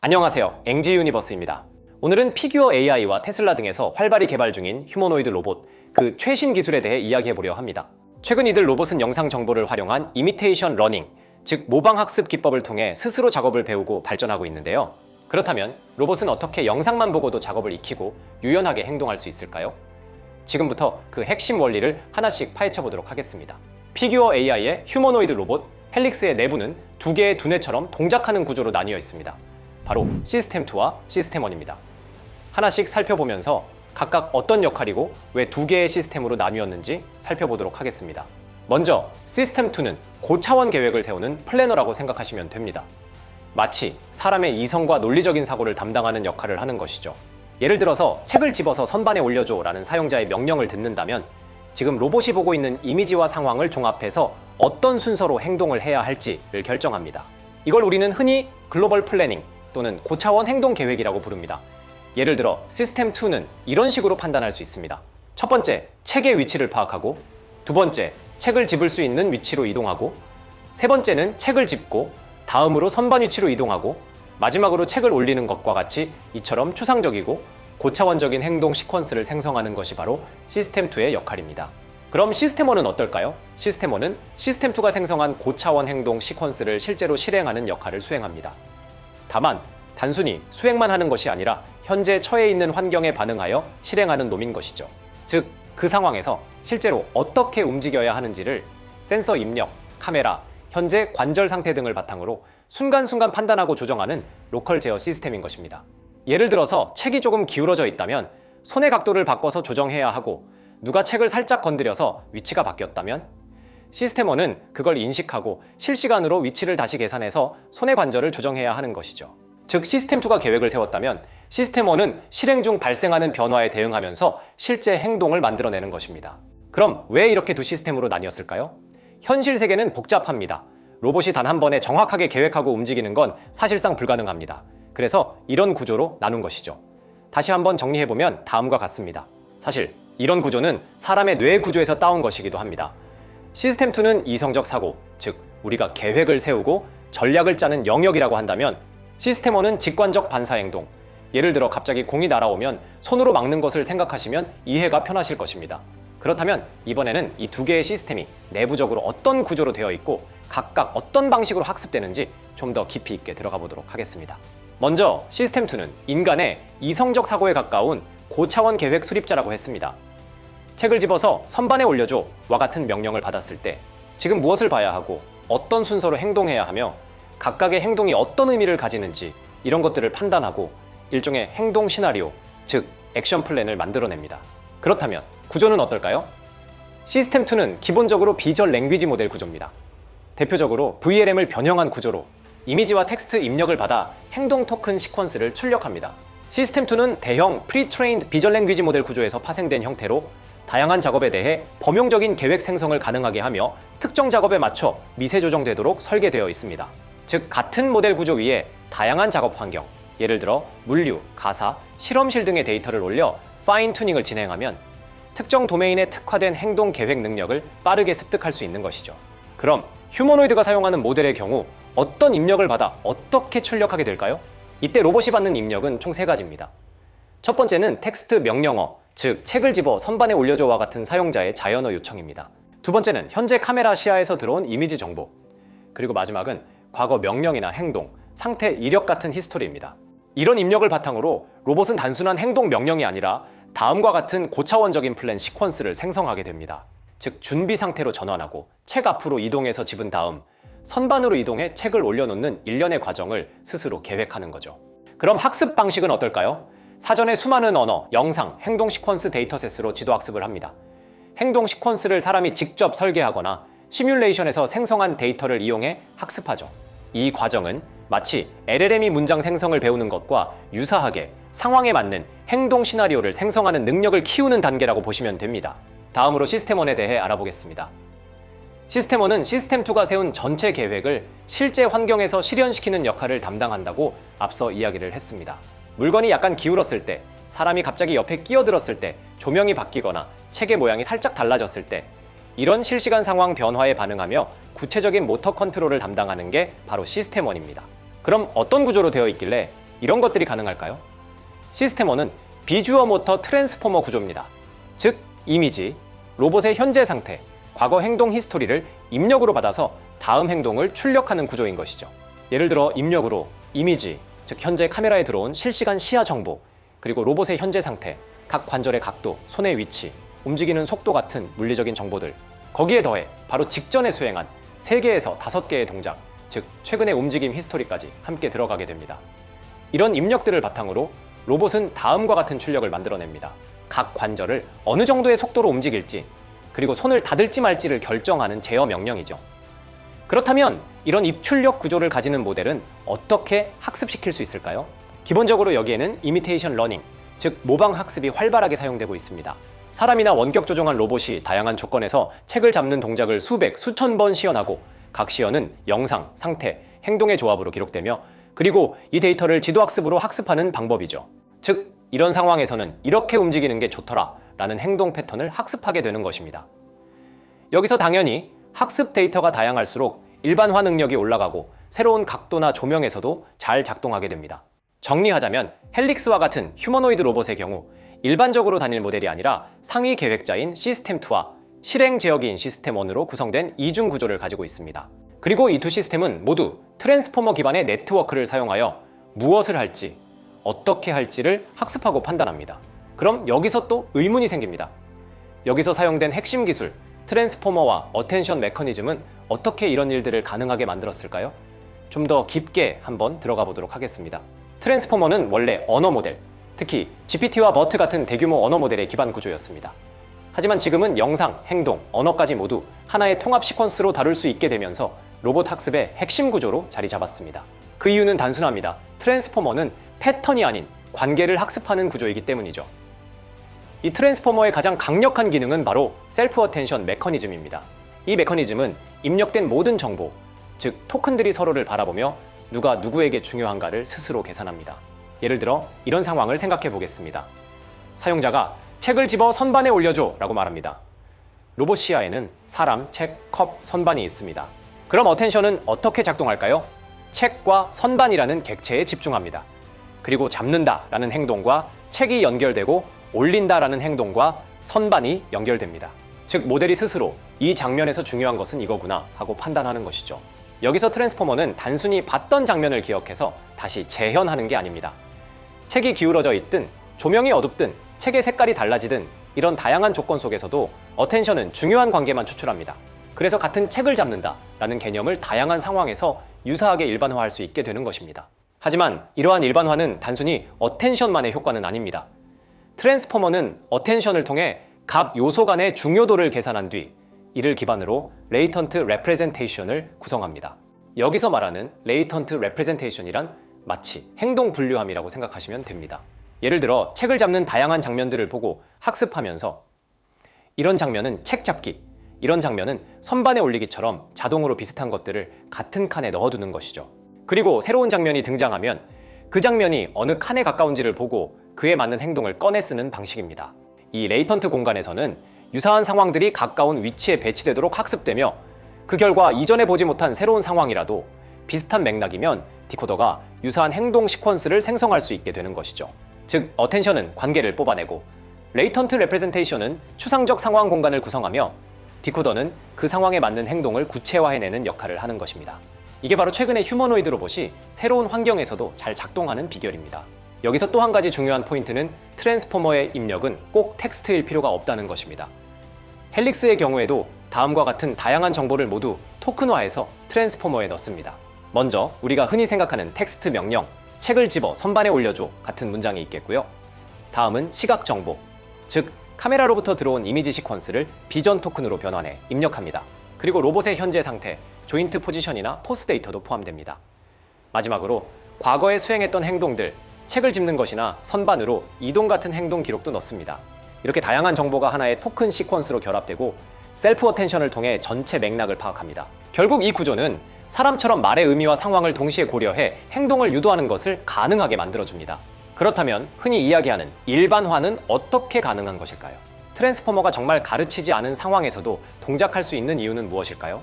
안녕하세요. 앵지 유니버스입니다. 오늘은 피규어 AI와 테슬라 등에서 활발히 개발 중인 휴머노이드 로봇, 그 최신 기술에 대해 이야기해 보려 합니다. 최근 이들 로봇은 영상 정보를 활용한 이미테이션 러닝, 즉 모방 학습 기법을 통해 스스로 작업을 배우고 발전하고 있는데요. 그렇다면 로봇은 어떻게 영상만 보고도 작업을 익히고 유연하게 행동할 수 있을까요? 지금부터 그 핵심 원리를 하나씩 파헤쳐 보도록 하겠습니다. 피규어 AI의 휴머노이드 로봇 헬릭스의 내부는 두 개의 두뇌처럼 동작하는 구조로 나뉘어 있습니다. 바로 시스템 2와 시스템 1입니다. 하나씩 살펴보면서 각각 어떤 역할이고 왜 두 개의 시스템으로 나뉘었는지 살펴보도록 하겠습니다. 먼저 시스템 2는 고차원 계획을 세우는 플래너라고 생각하시면 됩니다. 마치 사람의 이성과 논리적인 사고를 담당하는 역할을 하는 것이죠. 예를 들어서 책을 집어서 선반에 올려줘 라는 사용자의 명령을 듣는다면 지금 로봇이 보고 있는 이미지와 상황을 종합해서 어떤 순서로 행동을 해야 할지를 결정합니다. 이걸 우리는 흔히 글로벌 플래닝 또는 고차원 행동 계획이라고 부릅니다. 예를 들어 시스템 2는 이런 식으로 판단할 수 있습니다. 첫 번째, 책의 위치를 파악하고 두 번째, 책을 집을 수 있는 위치로 이동하고 세 번째는 책을 집고 다음으로 선반 위치로 이동하고 마지막으로 책을 올리는 것과 같이 이처럼 추상적이고 고차원적인 행동 시퀀스를 생성하는 것이 바로 시스템 2의 역할입니다. 그럼 시스템 1은 어떨까요? 시스템 1은 시스템 2가 생성한 고차원 행동 시퀀스를 실제로 실행하는 역할을 수행합니다. 다만 단순히 수행만 하는 것이 아니라 현재 처해 있는 환경에 반응하여 실행하는 놈인 것이죠. 즉, 그 상황에서 실제로 어떻게 움직여야 하는지를 센서 입력, 카메라, 현재 관절 상태 등을 바탕으로 순간순간 판단하고 조정하는 로컬 제어 시스템인 것입니다. 예를 들어서 책이 조금 기울어져 있다면 손의 각도를 바꿔서 조정해야 하고 누가 책을 살짝 건드려서 위치가 바뀌었다면 시스템원은 그걸 인식하고 실시간으로 위치를 다시 계산해서 손의 관절을 조정해야 하는 것이죠. 즉 시스템2가 계획을 세웠다면 시스템1은 실행 중 발생하는 변화에 대응하면서 실제 행동을 만들어내는 것입니다. 그럼 왜 이렇게 두 시스템으로 나뉘었을까요? 현실 세계는 복잡합니다. 로봇이 단 한 번에 정확하게 계획하고 움직이는 건 사실상 불가능합니다. 그래서 이런 구조로 나눈 것이죠. 다시 한번 정리해보면 다음과 같습니다. 사실 이런 구조는 사람의 뇌 구조에서 따온 것이기도 합니다. 시스템 2는 이성적 사고, 즉 우리가 계획을 세우고 전략을 짜는 영역이라고 한다면 시스템 1은 직관적 반사 행동. 예를 들어 갑자기 공이 날아오면 손으로 막는 것을 생각하시면 이해가 편하실 것입니다. 그렇다면 이번에는 이 두 개의 시스템이 내부적으로 어떤 구조로 되어 있고 각각 어떤 방식으로 학습되는지 좀 더 깊이 있게 들어가 보도록 하겠습니다. 먼저 시스템 2는 인간의 이성적 사고에 가까운 고차원 계획 수립자라고 했습니다. 책을 집어서 선반에 올려줘 와 같은 명령을 받았을 때 지금 무엇을 봐야 하고 어떤 순서로 행동해야 하며 각각의 행동이 어떤 의미를 가지는지 이런 것들을 판단하고 일종의 행동 시나리오, 즉 액션 플랜을 만들어냅니다. 그렇다면 구조는 어떨까요? 시스템 2는 기본적으로 비절 랭귀지 모델 구조입니다. 대표적으로 VLM을 변형한 구조로 이미지와 텍스트 입력을 받아 행동 토큰 시퀀스를 출력합니다. 시스템 2는 대형 프리트레인드 비절 랭귀지 모델 구조에서 파생된 형태로 다양한 작업에 대해 범용적인 계획 생성을 가능하게 하며 특정 작업에 맞춰 미세 조정되도록 설계되어 있습니다. 즉 같은 모델 구조 위에 다양한 작업 환경, 예를 들어 물류, 가사, 실험실 등의 데이터를 올려 파인 튜닝을 진행하면 특정 도메인에 특화된 행동 계획 능력을 빠르게 습득할 수 있는 것이죠. 그럼 휴머노이드가 사용하는 모델의 경우 어떤 입력을 받아 어떻게 출력하게 될까요? 이때 로봇이 받는 입력은 총 세 가지입니다. 첫 번째는 텍스트 명령어, 즉 책을 집어 선반에 올려줘와 같은 사용자의 자연어 요청입니다. 두 번째는 현재 카메라 시야에서 들어온 이미지 정보. 그리고 마지막은 과거 명령이나 행동, 상태, 이력 같은 히스토리입니다. 이런 입력을 바탕으로 로봇은 단순한 행동 명령이 아니라 다음과 같은 고차원적인 플랜 시퀀스를 생성하게 됩니다. 즉 준비 상태로 전환하고 책 앞으로 이동해서 집은 다음 선반으로 이동해 책을 올려놓는 일련의 과정을 스스로 계획하는 거죠. 그럼 학습 방식은 어떨까요? 사전에 수많은 언어, 영상, 행동 시퀀스 데이터셋으로 지도 학습을 합니다. 행동 시퀀스를 사람이 직접 설계하거나 시뮬레이션에서 생성한 데이터를 이용해 학습하죠. 이 과정은 마치 LLM이 문장 생성을 배우는 것과 유사하게 상황에 맞는 행동 시나리오를 생성하는 능력을 키우는 단계라고 보시면 됩니다. 다음으로 시스템1에 대해 알아보겠습니다. 시스템1은 시스템2가 세운 전체 계획을 실제 환경에서 실현시키는 역할을 담당한다고 앞서 이야기를 했습니다. 물건이 약간 기울었을 때, 사람이 갑자기 옆에 끼어들었을 때, 조명이 바뀌거나 책의 모양이 살짝 달라졌을 때, 이런 실시간 상황 변화에 반응하며 구체적인 모터 컨트롤을 담당하는 게 바로 시스템1입니다. 그럼 어떤 구조로 되어 있길래 이런 것들이 가능할까요? 시스템1은 비주어 모터 트랜스포머 구조입니다. 즉, 이미지, 로봇의 현재 상태, 과거 행동 히스토리를 입력으로 받아서 다음 행동을 출력하는 구조인 것이죠. 예를 들어 입력으로 이미지, 즉 현재 카메라에 들어온 실시간 시야 정보, 그리고 로봇의 현재 상태, 각 관절의 각도, 손의 위치, 움직이는 속도 같은 물리적인 정보들, 거기에 더해 바로 직전에 수행한 3개에서 5개의 동작, 즉 최근의 움직임 히스토리까지 함께 들어가게 됩니다. 이런 입력들을 바탕으로 로봇은 다음과 같은 출력을 만들어냅니다. 각 관절을 어느 정도의 속도로 움직일지, 그리고 손을 닫을지 말지를 결정하는 제어 명령이죠. 그렇다면 이런 입출력 구조를 가지는 모델은 어떻게 학습시킬 수 있을까요? 기본적으로 여기에는 이미테이션 러닝, 즉 모방 학습이 활발하게 사용되고 있습니다. 사람이나 원격 조종한 로봇이 다양한 조건에서 책을 잡는 동작을 수백, 수천 번 시연하고 각 시연은 영상, 상태, 행동의 조합으로 기록되며 그리고 이 데이터를 지도학습으로 학습하는 방법이죠. 즉, 이런 상황에서는 이렇게 움직이는 게 좋더라 라는 행동 패턴을 학습하게 되는 것입니다. 여기서 당연히 학습 데이터가 다양할수록 일반화 능력이 올라가고 새로운 각도나 조명에서도 잘 작동하게 됩니다. 정리하자면 헬릭스와 같은 휴머노이드 로봇의 경우 일반적으로 다닐 모델이 아니라 상위 계획자인 시스템2와 실행 제어기인 시스템1으로 구성된 이중 구조를 가지고 있습니다. 그리고 이 두 시스템은 모두 트랜스포머 기반의 네트워크를 사용하여 무엇을 할지, 어떻게 할지를 학습하고 판단합니다. 그럼 여기서 또 의문이 생깁니다. 여기서 사용된 핵심 기술, 트랜스포머와 어텐션 메커니즘은 어떻게 이런 일들을 가능하게 만들었을까요? 좀 더 깊게 한번 들어가 보도록 하겠습니다. 트랜스포머는 원래 언어 모델, 특히 GPT와 버트 같은 대규모 언어 모델의 기반 구조였습니다. 하지만 지금은 영상, 행동, 언어까지 모두 하나의 통합 시퀀스로 다룰 수 있게 되면서 로봇 학습의 핵심 구조로 자리 잡았습니다. 그 이유는 단순합니다. 트랜스포머는 패턴이 아닌 관계를 학습하는 구조이기 때문이죠. 이 트랜스포머의 가장 강력한 기능은 바로 셀프 어텐션 메커니즘입니다. 이 메커니즘은 입력된 모든 정보, 즉 토큰들이 서로를 바라보며 누가 누구에게 중요한가를 스스로 계산합니다. 예를 들어 이런 상황을 생각해 보겠습니다. 사용자가 책을 집어 선반에 올려줘 라고 말합니다. 로봇 시야에는 사람, 책, 컵, 선반이 있습니다. 그럼 어텐션은 어떻게 작동할까요? 책과 선반이라는 객체에 집중합니다. 그리고 잡는다 라는 행동과 책이 연결되고 올린다 라는 행동과 선반이 연결됩니다. 즉 모델이 스스로 이 장면에서 중요한 것은 이거구나 하고 판단하는 것이죠. 여기서 트랜스포머는 단순히 봤던 장면을 기억해서 다시 재현하는 게 아닙니다. 책이 기울어져 있든 조명이 어둡든 책의 색깔이 달라지든 이런 다양한 조건 속에서도 어텐션은 중요한 관계만 추출합니다. 그래서 같은 책을 잡는다 라는 개념을 다양한 상황에서 유사하게 일반화할 수 있게 되는 것입니다. 하지만 이러한 일반화는 단순히 어텐션만의 효과는 아닙니다. 트랜스포머는 어텐션을 통해 각 요소 간의 중요도를 계산한 뒤 이를 기반으로 레이턴트 레프레젠테이션을 구성합니다. 여기서 말하는 레이턴트 레프레젠테이션이란 마치 행동 분류함이라고 생각하시면 됩니다. 예를 들어 책을 잡는 다양한 장면들을 보고 학습하면서 이런 장면은 책 잡기, 이런 장면은 선반에 올리기처럼 자동으로 비슷한 것들을 같은 칸에 넣어두는 것이죠. 그리고 새로운 장면이 등장하면 그 장면이 어느 칸에 가까운지를 보고 그에 맞는 행동을 꺼내 쓰는 방식입니다. 이 레이턴트 공간에서는 유사한 상황들이 가까운 위치에 배치되도록 학습되며 그 결과 이전에 보지 못한 새로운 상황이라도 비슷한 맥락이면 디코더가 유사한 행동 시퀀스를 생성할 수 있게 되는 것이죠. 즉, 어텐션은 관계를 뽑아내고 레이턴트 레프레젠테이션은 추상적 상황 공간을 구성하며 디코더는 그 상황에 맞는 행동을 구체화해내는 역할을 하는 것입니다. 이게 바로 최근의 휴머노이드 로봇이 새로운 환경에서도 잘 작동하는 비결입니다. 여기서 또 한 가지 중요한 포인트는 트랜스포머의 입력은 꼭 텍스트일 필요가 없다는 것입니다. 헬릭스의 경우에도 다음과 같은 다양한 정보를 모두 토큰화해서 트랜스포머에 넣습니다. 먼저 우리가 흔히 생각하는 텍스트 명령, 책을 집어 선반에 올려줘 같은 문장이 있겠고요. 다음은 시각 정보, 즉 카메라로부터 들어온 이미지 시퀀스를 비전 토큰으로 변환해 입력합니다. 그리고 로봇의 현재 상태, 조인트 포지션이나 포스 데이터도 포함됩니다. 마지막으로 과거에 수행했던 행동들, 책을 집는 것이나 선반으로 이동 같은 행동 기록도 넣습니다. 이렇게 다양한 정보가 하나의 토큰 시퀀스로 결합되고 셀프 어텐션을 통해 전체 맥락을 파악합니다. 결국 이 구조는 사람처럼 말의 의미와 상황을 동시에 고려해 행동을 유도하는 것을 가능하게 만들어줍니다. 그렇다면 흔히 이야기하는 일반화는 어떻게 가능한 것일까요? 트랜스포머가 정말 가르치지 않은 상황에서도 동작할 수 있는 이유는 무엇일까요?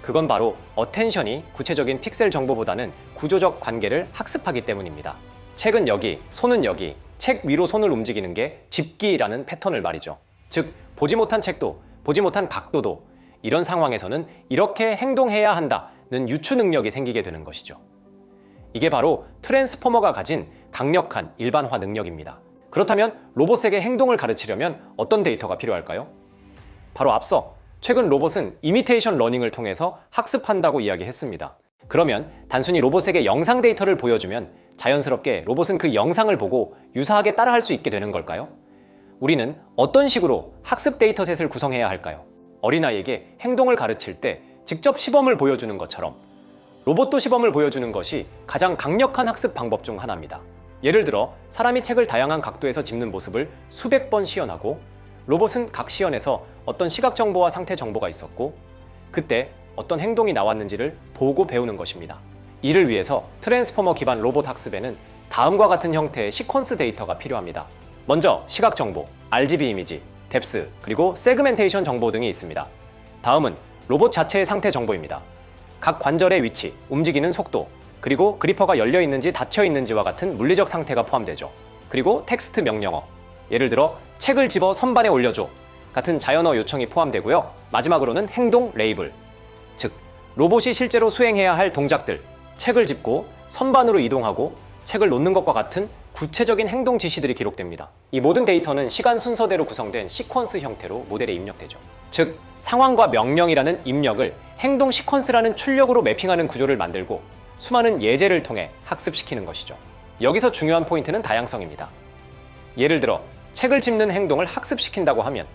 그건 바로 어텐션이 구체적인 픽셀 정보보다는 구조적 관계를 학습하기 때문입니다. 책은 여기, 손은 여기, 책 위로 손을 움직이는 게 집기라는 패턴을 말이죠. 즉, 보지 못한 책도, 보지 못한 각도도 이런 상황에서는 이렇게 행동해야 한다는 유추 능력이 생기게 되는 것이죠. 이게 바로 트랜스포머가 가진 강력한 일반화 능력입니다. 그렇다면 로봇에게 행동을 가르치려면 어떤 데이터가 필요할까요? 바로 앞서 최근 로봇은 이미테이션 러닝을 통해서 학습한다고 이야기했습니다. 그러면 단순히 로봇에게 영상 데이터를 보여주면 자연스럽게 로봇은 그 영상을 보고 유사하게 따라할 수 있게 되는 걸까요? 우리는 어떤 식으로 학습 데이터셋을 구성해야 할까요? 어린아이에게 행동을 가르칠 때 직접 시범을 보여주는 것처럼 로봇도 시범을 보여주는 것이 가장 강력한 학습 방법 중 하나입니다. 예를 들어 사람이 책을 다양한 각도에서 집는 모습을 수백 번 시연하고 로봇은 각 시연에서 어떤 시각 정보와 상태 정보가 있었고 그때 어떤 행동이 나왔는지를 보고 배우는 것입니다. 이를 위해서 트랜스포머 기반 로봇 학습에는 다음과 같은 형태의 시퀀스 데이터가 필요합니다. 먼저 시각 정보, RGB 이미지, 뎁스, 그리고 세그멘테이션 정보 등이 있습니다. 다음은 로봇 자체의 상태 정보입니다. 각 관절의 위치, 움직이는 속도, 그리고 그리퍼가 열려 있는지 닫혀 있는지와 같은 물리적 상태가 포함되죠. 그리고 텍스트 명령어, 예를 들어 책을 집어 선반에 올려줘 같은 자연어 요청이 포함되고요. 마지막으로는 행동 레이블, 즉 로봇이 실제로 수행해야 할 동작들, 책을 짚고 선반으로 이동하고 책을 놓는 것과 같은 구체적인 행동 지시들이 기록됩니다. 이 모든 데이터는 시간 순서대로 구성된 시퀀스 형태로 모델에 입력되죠. 즉, 상황과 명령이라는 입력을 행동 시퀀스라는 출력으로 매핑하는 구조를 만들고 수많은 예제를 통해 학습시키는 것이죠. 여기서 중요한 포인트는 다양성입니다. 예를 들어, 책을 짚는 행동을 학습시킨다고 하면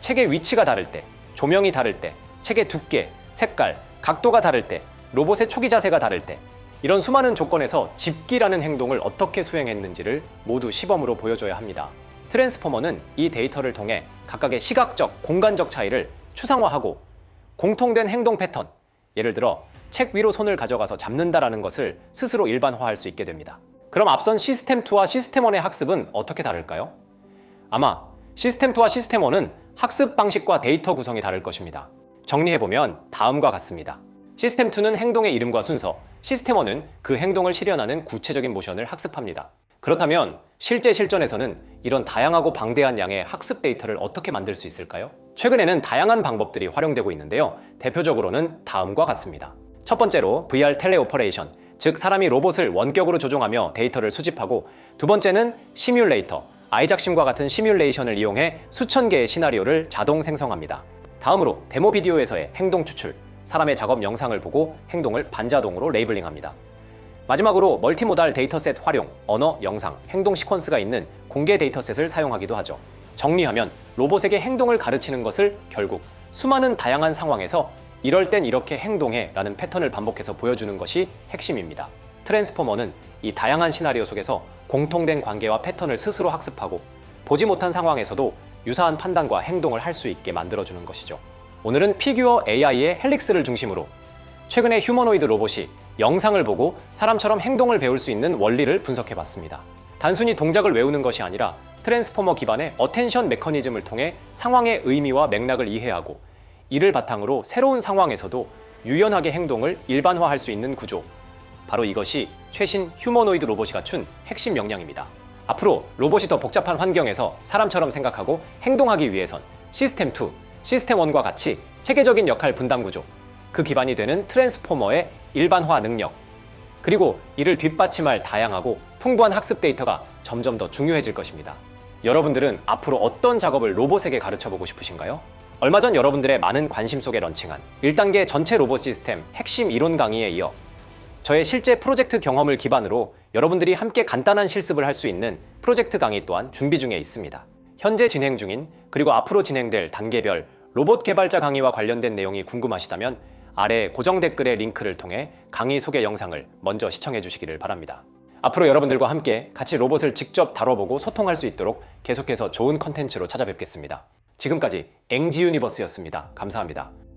책의 위치가 다를 때, 조명이 다를 때, 책의 두께, 색깔, 각도가 다를 때, 로봇의 초기 자세가 다를 때, 이런 수많은 조건에서 집기라는 행동을 어떻게 수행했는지를 모두 시범으로 보여줘야 합니다. 트랜스포머는 이 데이터를 통해 각각의 시각적, 공간적 차이를 추상화하고 공통된 행동 패턴, 예를 들어 책 위로 손을 가져가서 잡는다라는 것을 스스로 일반화할 수 있게 됩니다. 그럼 앞선 시스템 2와 시스템 1의 학습은 어떻게 다를까요? 아마 시스템 2와 시스템 1은 학습 방식과 데이터 구성이 다를 것입니다. 정리해보면 다음과 같습니다. 시스템 2는 행동의 이름과 순서, 시스템 1은 그 행동을 실현하는 구체적인 모션을 학습합니다. 그렇다면 실제 실전에서는 이런 다양하고 방대한 양의 학습 데이터를 어떻게 만들 수 있을까요? 최근에는 다양한 방법들이 활용되고 있는데요. 대표적으로는 다음과 같습니다. 첫 번째로 VR 텔레오퍼레이션, 즉 사람이 로봇을 원격으로 조종하며 데이터를 수집하고 두 번째는 시뮬레이터, 아이작심과 같은 시뮬레이션을 이용해 수천 개의 시나리오를 자동 생성합니다. 다음으로 데모 비디오에서의 행동 추출, 사람의 작업 영상을 보고 행동을 반자동으로 레이블링합니다. 마지막으로 멀티모달 데이터셋 활용, 언어, 영상, 행동 시퀀스가 있는 공개 데이터셋을 사용하기도 하죠. 정리하면 로봇에게 행동을 가르치는 것을 결국 수많은 다양한 상황에서 이럴 땐 이렇게 행동해 라는 패턴을 반복해서 보여주는 것이 핵심입니다. 트랜스포머는 이 다양한 시나리오 속에서 공통된 관계와 패턴을 스스로 학습하고 보지 못한 상황에서도 유사한 판단과 행동을 할 수 있게 만들어주는 것이죠. 오늘은 피규어 AI의 헬릭스를 중심으로 최근에 휴머노이드 로봇이 영상을 보고 사람처럼 행동을 배울 수 있는 원리를 분석해 봤습니다. 단순히 동작을 외우는 것이 아니라 트랜스포머 기반의 어텐션 메커니즘을 통해 상황의 의미와 맥락을 이해하고 이를 바탕으로 새로운 상황에서도 유연하게 행동을 일반화할 수 있는 구조. 바로 이것이 최신 휴머노이드 로봇이 갖춘 핵심 역량입니다. 앞으로 로봇이 더 복잡한 환경에서 사람처럼 생각하고 행동하기 위해선 시스템 2, 시스템 1과 같이 체계적인 역할 분담 구조, 그 기반이 되는 트랜스포머의 일반화 능력, 그리고 이를 뒷받침할 다양하고 풍부한 학습 데이터가 점점 더 중요해질 것입니다. 여러분들은 앞으로 어떤 작업을 로봇에게 가르쳐 보고 싶으신가요? 얼마 전 여러분들의 많은 관심 속에 런칭한 1단계 전체 로봇 시스템 핵심 이론 강의에 이어 저의 실제 프로젝트 경험을 기반으로 여러분들이 함께 간단한 실습을 할 수 있는 프로젝트 강의 또한 준비 중에 있습니다. 현재 진행 중인 그리고 앞으로 진행될 단계별 로봇 개발자 강의와 관련된 내용이 궁금하시다면 아래 고정 댓글의 링크를 통해 강의 소개 영상을 먼저 시청해 주시기를 바랍니다. 앞으로 여러분들과 함께 같이 로봇을 직접 다뤄보고 소통할 수 있도록 계속해서 좋은 컨텐츠로 찾아뵙겠습니다. 지금까지 앵지 유니버스였습니다. 감사합니다.